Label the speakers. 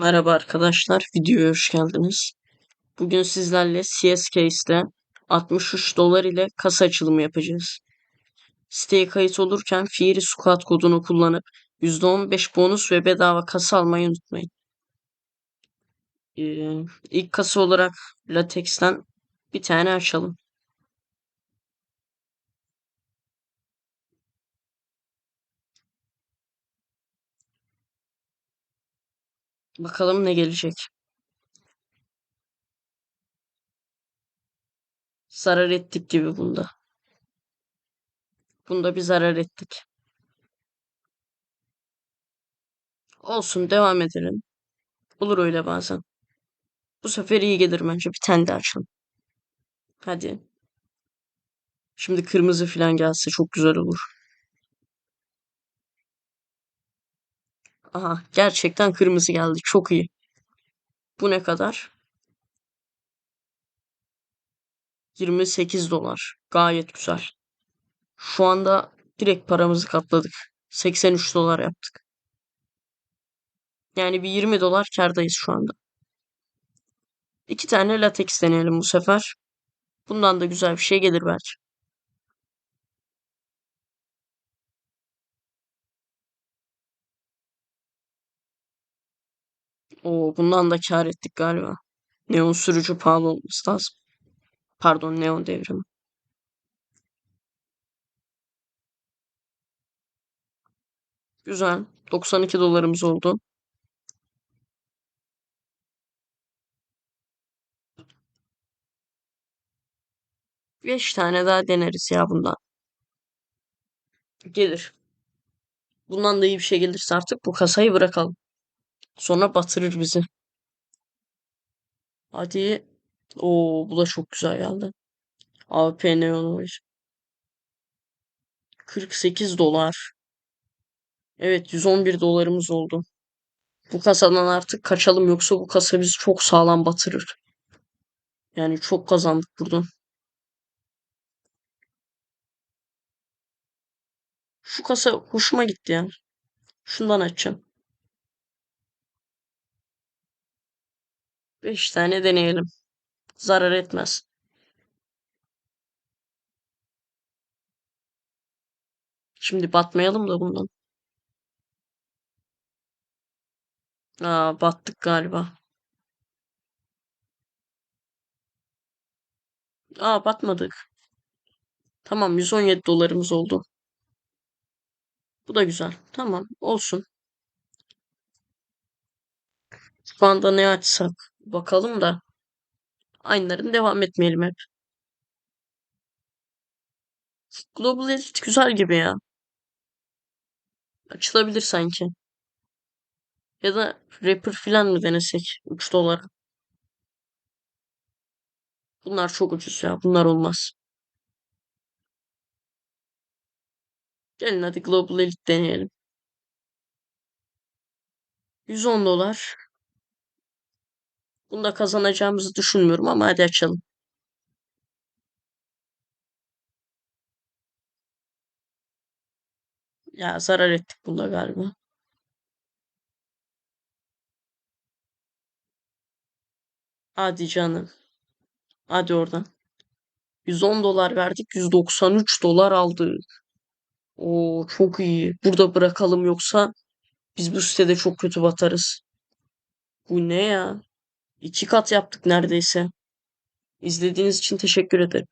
Speaker 1: Merhaba arkadaşlar, videoya hoş geldiniz. Bugün sizlerle CS Case'de 63 dolar ile kasa açılımı yapacağız. Siteye kayıt olurken Fieri Squad kodunu kullanıp %15 bonus ve bedava kasa almayı unutmayın. Ee, ilk kasa olarak Latex'ten bir tane açalım. Bakalım ne gelecek. Zarar ettik gibi bunda. Bunda bir zarar ettik. Olsun devam edelim. Olur öyle bazen. Bu sefer iyi gelir bence. Bir tane daha açalım. Hadi. Şimdi kırmızı falan gelse çok güzel olur. Aha gerçekten kırmızı geldi. Çok iyi. Bu ne kadar? 28 dolar. Gayet güzel. Şu anda direkt paramızı katladık. 83 dolar yaptık. Yani bir 20 dolar kârdayız şu anda. İki tane lateks deneyelim bu sefer. Bundan da güzel bir şey gelir belki. Oo, bundan da kâr ettik galiba. Neon sürücü pahalı olması lazım. Pardon, neon devrimi. Güzel. 92 dolarımız oldu. Beş tane daha deneriz ya bundan. Gelir. Bundan da iyi bir şey gelirse artık bu kasayı bırakalım. Sonra batırır bizi. Hadi. Oo bu da çok güzel geldi. AWP Neon var. 48 dolar. Evet 111 dolarımız oldu. Bu kasadan artık kaçalım yoksa bu kasa bizi çok sağlam batırır. Yani çok kazandık buradan. Şu kasa hoşuma gitti ya. Şundan açacağım. 5 tane deneyelim. Zarar etmez. Şimdi batmayalım da bundan. Aa battık galiba. Aa batmadık. Tamam 117 dolarımız oldu. Bu da güzel. Tamam olsun. Şu anda ne açsak bakalım da aynıların devam etmeyelim hep. Global Elite güzel gibi ya. Açılabilir sanki. Ya da Rapper filan mı denesek? 3 dolar. Bunlar çok ucuz ya. Bunlar olmaz. Gelin hadi Global Elite deneyelim. 110 dolar. Bunda kazanacağımızı düşünmüyorum ama hadi açalım. Ya zarar ettik bunda galiba. Hadi canım. Hadi oradan. 110 dolar verdik. 193 dolar aldık. Oo çok iyi. Burada bırakalım yoksa biz bu sitede çok kötü batarız. Bu ne ya? İki kat yaptık neredeyse. İzlediğiniz için teşekkür ederim.